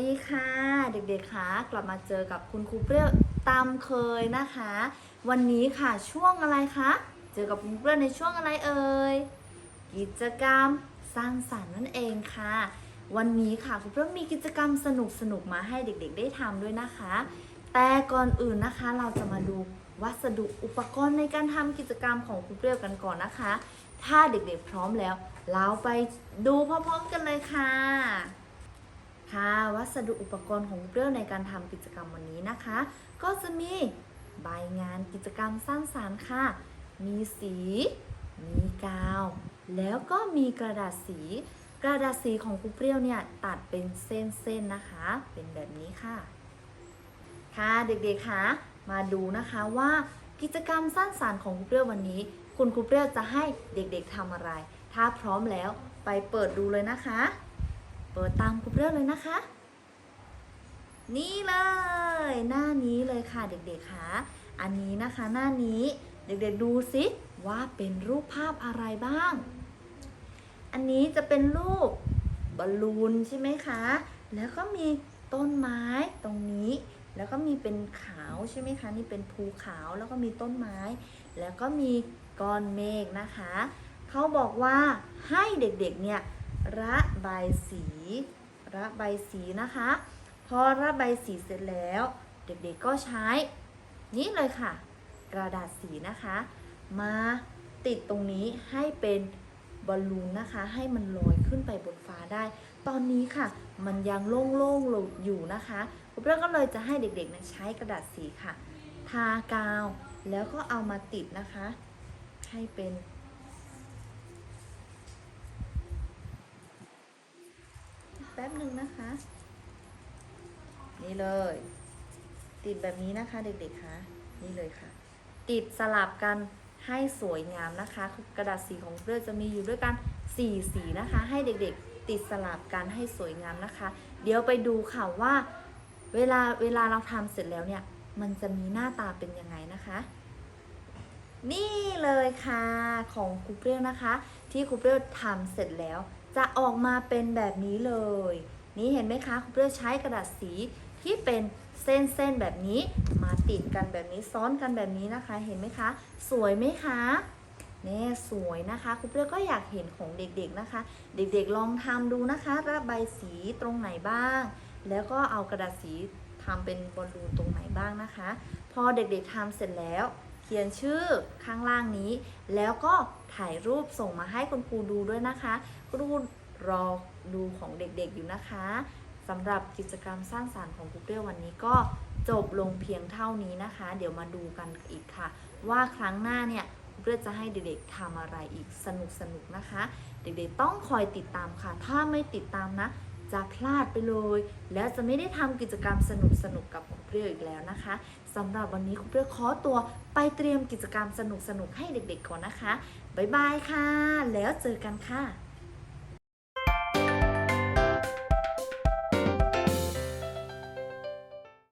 ดีค่ะ เด็กๆค่ะกลับมาเจอกับคุณครูเปรี้ยวตามเคยนะคะ วันนี้ค่ะช่วงอะไรคะเจอกับคุณครูเปรี้ยวในช่วงอะไรเอ่ยกิจกรรมสร้างสรรค์นั่นเองค่ะ วันนี้ค่ะคุณเปรี้ยวมีกิจกรรมสนุกๆมาให้เด็กๆ ได้ทำด้วยนะคะ แต่ก่อนอื่นนะคะเราจะมาดูวัสดุอุปกรณ์ในการทำกิจกรรมของครูเปรี้ยวกันก่อนนะคะ ถ้าเด็กๆพร้อมแล้ว เราไปดูพร้อมๆกันเลยค่ะ ค่ะ วัสดุอุปกรณ์ของเปรี้ยวในการทำกิจกรรมวันนี้นะคะ ก็จะมีใบงานกิจกรรมสร้างสรรค์ค่ะ มีสี มีกาว แล้วก็มีกระดาษสี กระดาษสีของครูเปรี้ยวเนี่ยตัดเป็นเส้นๆนะคะ เป็นแบบนี้ค่ะ ค่ะเด็กๆคะมาดูนะคะว่ากิจกรรมสร้างสรรค์ของครูเปรี้ยววันนี้ คุณครูเปรี้ยวจะให้เด็กๆทำอะไร ถ้าพร้อมแล้วไปเปิดดูเลยนะคะ เปิดตามครูเปรี้ยวเลยนะคะ นี่เลย หน้านี้เลยค่ะเด็กๆคะอันนี้นะคะหน้านี้เด็กๆดูสิว่าเป็นรูปภาพอะไรบ้าง อันนี้จะเป็นรูปบอลลูนใช่ไหมคะ แล้วก็มีต้นไม้ตรงนี้ แล้วก็มีเป็นขาวใช่ไหมคะ นี่เป็นภูเขาแล้วก็มีต้นไม้ แล้วก็มีก้อนเมฆนะคะ เขาบอกว่าให้เด็กๆเนี่ย ระบายสีระบายสีนะคะ พอระบายสีเสร็จแล้ว เด็กๆก็ใช้นี่เลยค่ะ กระดาษสีนะคะ มาติดตรงนี้ให้เป็นบอลลูนนะคะ ให้มันลอยขึ้นไปบนฟ้าได้ ตอนนี้ค่ะ มันยังโล่งๆอยู่นะคะคุณเพื่อนก็เลยจะให้เด็กๆนะใช้กระดาษสีค่ะ ทากาวแล้วก็เอามาติดนะคะ ให้เป็น แป๊บหนึ่งนะคะ นี่เลย ติดแบบนี้นะคะเด็กๆคะนี่เลยค่ะ ติดสลับกันให้สวยงามนะคะกระดาษสีของเพื่อจะมีอยู่ด้วยกัน4สีนะคะ ให้เด็กๆ ติดสลับกันให้สวยงามนะคะ เดี๋ยวไปดูค่ะว่าเวลาเวลาเราทำเสร็จแล้วเนี่ย มันจะมีหน้าตาเป็นยังไงนะคะ นี่เลยค่ะของครูเปรี้ยวนะคะ ที่ครูเปรี้ยวทำเสร็จแล้ว จะออกมาเป็นแบบนี้เลย นี่เห็นไหมคะครูเปรี้ยวใช้กระดาษสีที่เป็นเส้นๆแบบนี้มาติดกันแบบนี้ซ้อนกันแบบนี้นะคะ เห็นไหมคะ สวยไหมคะเนี่ยสวยนะคะครูเปรี้ยวก็อยากเห็นของเด็กๆนะคะ เด็กๆลองทำดูนะคะระบายสีตรงไหนบ้าง แล้วก็เอากระดาษสีทำเป็นบอลลูนตรงไหนบ้างนะคะ พอเด็กๆทำเสร็จแล้ว เขียนชื่อข้างล่างนี้ แล้วก็ถ่ายรูปส่งมาให้คุณครูดูด้วยนะคะครูรอดูของเด็กๆอยู่นะคะสำหรับกิจกรรมสร้างสารรค์ของครูเปรี้ยววันนี้ก็จบลงเพียงเท่านี้นะคะ เดี๋ยวมาดูกันอีกค่ะ ว่าครั้งหน้าเนี่ยครูเปรี้ยวจะให้เด็กๆทำอะไรอีกสนุกๆนะคะ เด็กๆต้องคอยติดตามค่ะ ถ้าไม่ติดตามนะ จะพลาดไปเลย แล้วจะไม่ได้ทำกิจกรรมสนุกๆกับครูเปรี้ยวอีกแล้วนะคะสำหรับวันนี้ครูเปรี้ยวขอตัวไปเตรียมกิจกรรมสนุกๆให้เด็กๆก่อนนะคะบ๊ายบายค่ะ แล้วเจอกันค่ะ